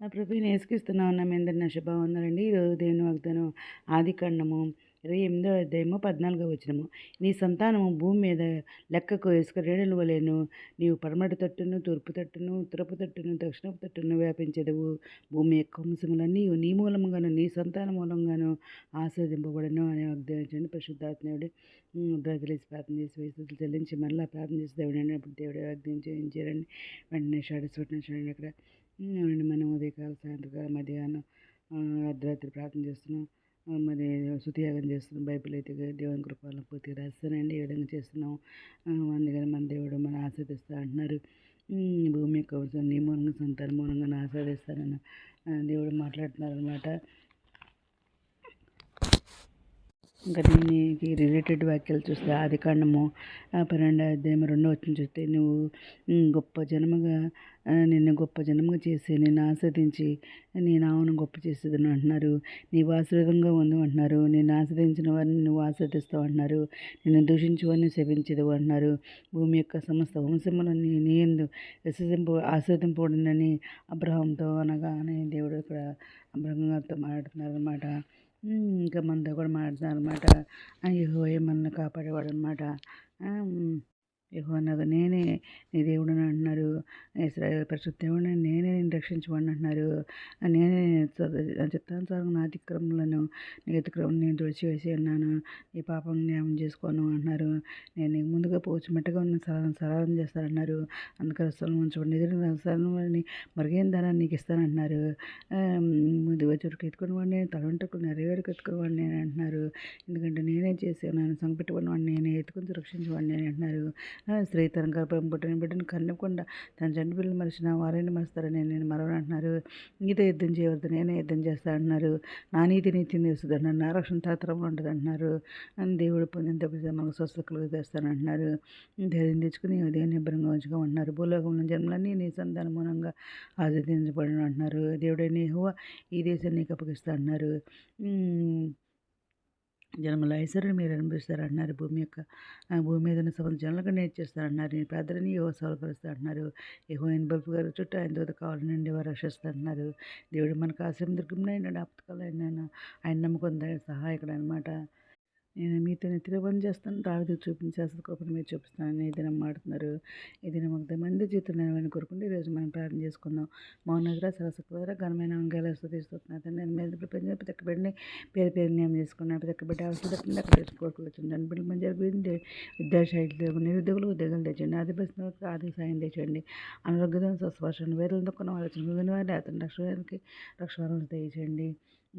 నా ప్రభు నేసుకిస్తున్నా ఉన్నాం మీ నా శుభవందనండి. ఈరోజు దేవుని వాగ్దానం ఆది కాండము ఇరవై ఎనిమిదో అధ్యాయము పద్నాలుగో వచ్చినము నీ సంతానము భూమి మీద లెక్కకు ఇసుక వలేను నీవు పడమటి తట్టును తూర్పు తట్టును ఉత్తరపు తట్టును దక్షిణపు తట్టును వ్యాపించదవు. భూమి యొక్క వంశములన్నీ నీ మూలముగాను నీ సంతాన మూలంగాను ఆస్వాదింపబడను అని వాగ్దానించండి. పరిశుద్ధాత్మేవుడు బ్రదలేసి ప్రార్థన చేసి వయసులు చెల్లించి మళ్ళీ ప్రార్థన చేసి దేవుడు అప్పుడు దేవుడు వాగ్దానం చేయించారండి వెంటనే షాడీ చూడండి చూడండి అక్కడ. మనం ఉదయకాల సాయంత్రకాలం మధ్యాహ్నం అర్ధరాత్రి ప్రార్థన చేస్తున్నాం. మరి శుతియాగం చేస్తున్నాం. బైబిల్ అయితే దేవుని కృపాలను పూర్తిగా రాస్తానండి. ఈ విధంగా చేస్తున్నాం అందుకని మన దేవుడు మన ఆస్వాదిస్తా అంటున్నారు. భూమి యొక్క నీ మూలంగా సంతాన మూలంగా ఆస్వాదిస్తానని దేవుడు మాట్లాడుతున్నారు అనమాట ఇంకా దీనికి రిలేటెడ్ వ్యాఖ్యలు చూస్తే ఆది కాండము పన్నెండు అధ్యాయం రెండో వచ్చిన చూస్తే నువ్వు గొప్ప జన్మగా నిన్ను గొప్ప జన్మగా చేసి నిన్ను ఆస్వాదించి నీ నామను గొప్ప చేసేదని అంటున్నారు. నీవు ఆశ్రదంగా ఉంది అంటున్నారు. నేను ఆస్వాదించిన వారిని నువ్వు ఆస్వాదిస్తావు అంటున్నారు. నిన్ను దూషించువారిని శవించదు అంటున్నారు. భూమి యొక్క సమస్త వంశములని నీ ఎందు విశ్వసింపు ఆస్వాదింపబడినని అబ్రహంతో అనగా అని దేవుడు ఇక్కడ అబ్రహంగారితో మాట్లాడుతున్నారు అనమాట ఇంకా మనతో కూడా మాట్లాడుతున్నారు అనమాట అయ్యో మనల్ని కాపాడేవాడు అనమాట యహోవా నేనే నీ దేవుడని అంటున్నారు. ఇస్రాయేల్ పరిశుద్ధ దేవుడిని నేనే నేను రక్షించబడి అంటున్నారు. నేనే చిత్తానుసారం నా అతిక్రమలను నీ అతిక్రమం నేను తుడిచివేసి ఉన్నాను. నీ పాపం జ్ఞాపం చేసుకోను అంటున్నారు. నేను నీకు ముందుగా పోవచ్చు ఉన్న సరళం సరళం చేస్తానన్నారు అందుకని స్థలం ఉంచబడి ఎదురు స్థలాన్ని మరుగైన ధనాన్ని నీకు ఇస్తానంటున్నారు. ముందుగా చురుకు ఎత్తుకుని వాడిని తలంటకు నెరవేరుకు ఎత్తుకుని వాడిని నేను అంటున్నారు. ఎందుకంటే నేనే చేసి ఉన్నాను సంకపెట్టుకుని వాడిని నేనే ఎత్తుకుని సురక్షించవాడిని నేను అంటున్నారు. స్త్రీ తన గర్భం పుట్టిన బిడ్డను కన్నకుండా తన చంటి పిల్లలు మరిచిన వారిని మరుస్తారని నేను మరవను అంటున్నారు. ఈత యుద్ధం చేయవద్దు నేనే యుద్ధం చేస్తా అంటున్నారు. నా నీతి నీతి నిలుస్తుంది నా రక్షణ తరతరంలో ఉంటుంది అంటున్నారు. అని దేవుడు పొందిన తప్పితే మనకు స్వస్థ కలుగు అంటున్నారు. ధైర్యం తెచ్చుకుని ఉదయం నిబ్బరంగా ఉంచుకోమంటున్నారు భూలోకంలో జన్మలన్నీ నీ సంతాన మూలంగా ఆస్వాదించబడిన అంటున్నారు. దేవుడే నీ హువ ఈ దేశాన్ని నీకు అప్పగిస్తా అంటున్నారు. జన్మల ఐశ్వర్యం మీరు అనుభవిస్తారు అంటున్నారు భూమి యొక్క భూమి మీద ఉన్న సమస్త జనులకు నేర్చేస్తారు అన్నారు నేను ప్రార్థనని ఏవో సఫలపరుస్తా అంటున్నారు ఏవో ఆయన బల్పు గారు చుట్టూ ఆయన దూత కావాలని వారు రక్షిస్తా అంటున్నారు దేవుడు మనకు ఆశ్రయం దుర్గంలో ఆపత్కాలు ఆయన ఆయన నమ్మకం సహాయకుడు అనమాట నేను మీతో నెత్తిలో పని చేస్తాను. దావిది చూపించాల్సిన కృపను మీరు చూపిస్తానని ఈ దినం మాడుతున్నారు ఈ దినం ఒక మంది జీతం నేను కోరుకుంటే ఈరోజు మనం ప్రార్థన చేసుకుందాం. మౌనగ్ర సరస్వర ఘనమైన అంగాల స్థుతిస్తున్నాను నేను మీద ప్రపంచం ప్రతి బిడ్డని పేరు పేరు నియమం చేసుకున్నాను ప్రతి ఒక్క బిడ్డ అవసరం తప్పింది అక్కడ కోరుకులు వచ్చింది బిడ్డలు మంచి జరిగింది విద్యాశాఖలు నిరుద్యోగులు ఉద్యోగాలు తెచ్చండి ఆది బస్సు ఆది సాయం తెచ్చండి అనారోగ్యం స్వస్పర్శను వేరులతో కొన్న వాళ్ళు వారి అతని రక్షణకి రక్షణ తెచ్చండి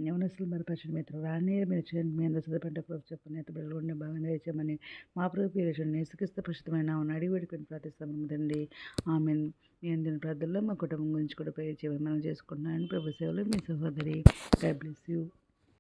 యవనస్తులు పరిచయం మిత్రులు రానే మీరు చేయండి. మీ అందరూ సిద్ధపడ్డ ప్రభు చెప్పని ఎత్త బిడ్డలు ఉండే బాగా నేర్చమని మా ప్రభు పేరు నేసుకిస్తే ప్రస్తుతమైన అడిగి వేడుకొని ప్రార్థిస్తాము తండ్రి ఆమె మీ అందిన ప్రార్థనలో మా కుటుంబం గురించి కూడా పేరు చేయమని మనం చేసుకుంటున్నాను ప్రభు సేవలు మీ సహోదరి. God bless you.